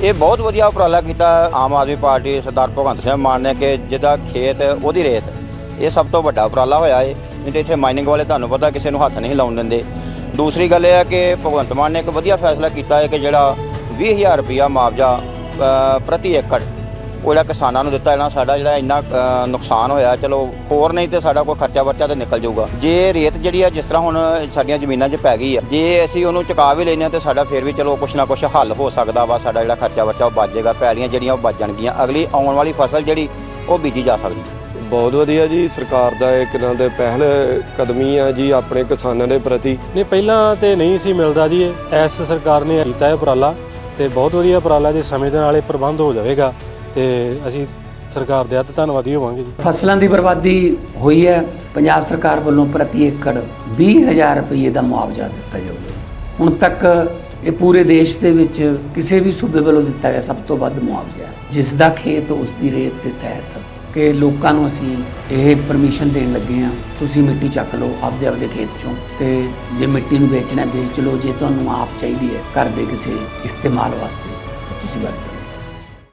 ਇਹ ਬਹੁਤ ਵਧੀਆ ਉਪਰਾਲਾ ਕੀਤਾ ਆਮ ਆਦਮੀ ਪਾਰਟੀ ਸਰਦਾਰ ਭਗਵੰਤ ਸਿੰਘ ਮਾਨ ਨੇ ਕਿ ਜਿਹਦਾ ਖੇਤ ਉਹਦੀ ਰੇਤ, ਇਹ ਸਭ ਤੋਂ ਵੱਡਾ ਉਪਰਾਲਾ ਹੋਇਆ ਏ। ਨਹੀਂ ਤੇ ਇੱਥੇ ਮਾਈਨਿੰਗ ਵਾਲੇ ਤੁਹਾਨੂੰ ਪਤਾ ਕਿਸੇ ਨੂੰ ਹੱਥ ਨਹੀਂ ਲਾਉਣ ਦਿੰਦੇ। ਦੂਸਰੀ ਗੱਲ ਇਹ ਹੈ ਕਿ ਭਗਵੰਤ ਮਾਨ ਨੇ ਇੱਕ ਵਧੀਆ ਫੈਸਲਾ ਕੀਤਾ ਹੈ ਕਿ ਜਿਹੜਾ 20000 ਰੁਪਇਆ ਮੁਆਵਜ਼ਾ ਪ੍ਰਤੀ ਏਕੜ ਉਹ ਜਿਹੜਾ ਕਿਸਾਨਾਂ ਨੂੰ ਦਿੱਤਾ ਇਹਨਾਂ ਸਾਡਾ ਜਿਹੜਾ ਇੰਨਾ ਨੁਕਸਾਨ ਹੋਇਆ ਚਲੋ ਹੋਰ ਨਹੀਂ ਤੇ ਸਾਡਾ ਕੋਈ ਖਰਚਾ ਵਰਚਾ ਤੇ ਨਿਕਲ ਜਾਊਗਾ। ਜੇ ਰੇਤ ਜਿਹੜੀ ਆ ਜਿਸ ਤਰ੍ਹਾਂ ਹੁਣ ਸਾਡੀਆਂ ਜ਼ਮੀਨਾਂ 'ਚ ਪੈ ਗਈ ਆ ਜੇ ਅਸੀਂ ਉਹਨੂੰ ਚੁਕਾ ਵੀ ਲੈਨੇ ਆ ਤੇ ਸਾਡਾ ਫਿਰ ਵੀ ਚਲੋ ਕੁਛ ਨਾ ਕੁਛ ਹੱਲ ਹੋ ਸਕਦਾ ਵਾ ਸਾਡਾ ਜਿਹੜਾ ਖਰਚਾ ਵਰਚਾ ਉਹ ਬਚ ਜਾਏਗਾ ਪੈਲੀਆਂ ਜਿਹੜੀਆਂ ਉਹ ਬਚ ਜਾਣਗੀਆਂ ਅਗਲੀ ਆਉਣ ਵਾਲੀ ਫਸਲ ਜਿਹੜੀ ਉਹ ਬੀਜੀ ਜਾ ਸਕਦੀ ਬਹੁਤ ਵਧੀਆ ਜੀ ਸਰਕਾਰ ਦਾ ਇੱਕ ਨਾਲ ਦੇ ਪਹਿਲ ਕਦਮੀ ਆ ਜੀ ਆਪਣੇ ਕਿਸਾਨਾਂ ਦੇ ਪ੍ਰਤੀ। ਨਹੀਂ ਪਹਿਲਾਂ ਤੇ ਨਹੀਂ ਸੀ ਮਿਲਦਾ ਜੀ ਇਹ। ਐਸ ਸਰਕਾਰ ਨੇ ਕੀਤਾ ਹੈ ਉਪਰਾਲਾ ਤੇ ਬਹੁਤ ਵਧੀਆ ਉਪਰਾਲਾ ਜੇ ਸਮੇਂ ਦੇ ਨਾਲ ਇਹ ਪ੍ਰਬੰਧ ਹੋ ਜਾਵੇਗਾ। ਤੇ ਅਸੀਂ ਸਰਕਾਰ ਦੇ ਹੱਥ ਧੰਨਵਾਦੀ ਹੋਵਾਂਗੇ ਜੀ। ਫਸਲਾਂ ਦੀ ਬਰਬਾਦੀ ਹੋਈ ਹੈ। ਪੰਜਾਬ ਸਰਕਾਰ ਵੱਲੋਂ ਪ੍ਰਤੀ ਏਕੜ 20000 ਰੁਪਏ ਦਾ ਮੁਆਵਜ਼ਾ ਦਿੱਤਾ ਜਾਊਗਾ। ਹੁਣ ਤੱਕ ਇਹ ਪੂਰੇ ਦੇਸ਼ ਦੇ ਵਿੱਚ ਕਿਸੇ ਵੀ ਸੂਬੇ ਵੱਲੋਂ ਦਿੱਤਾ ਗਿਆ ਸਭ ਤੋਂ ਵੱਧ ਮੁਆਵਜ਼ਾ ਹੈ। ਜਿਸ ਦਾ ਖੇਤ ਉਸ ਦੀ ਰੇਤ ਦੇ ਤਹਿਤ ਕਿ ਲੋਕਾਂ ਨੂੰ ਅਸੀਂ ਇਹ ਪਰਮਿਸ਼ਨ ਦੇਣ ਲੱਗੇ ਆ ਤੁਸੀਂ ਮਿੱਟੀ ਚੱਕ ਲਓ ਆਪਦੇ ਆਪਦੇ ਖੇਤ ਚੋਂ ਤੇ ਜੇ ਮਿੱਟੀ ਨੂੰ ਵੇਚਣਾ ਵੇਚ ਲਓ। ਜੇ ਤੁਹਾਨੂੰ ਆਪ ਚਾਹੀਦੀ ਹੈ ਘਰ ਦੇ ਕਿਸੇ ਇਸਤੇਮਾਲ ਵਾਸਤੇ ਤੁਸੀਂ ਵਰਤੋ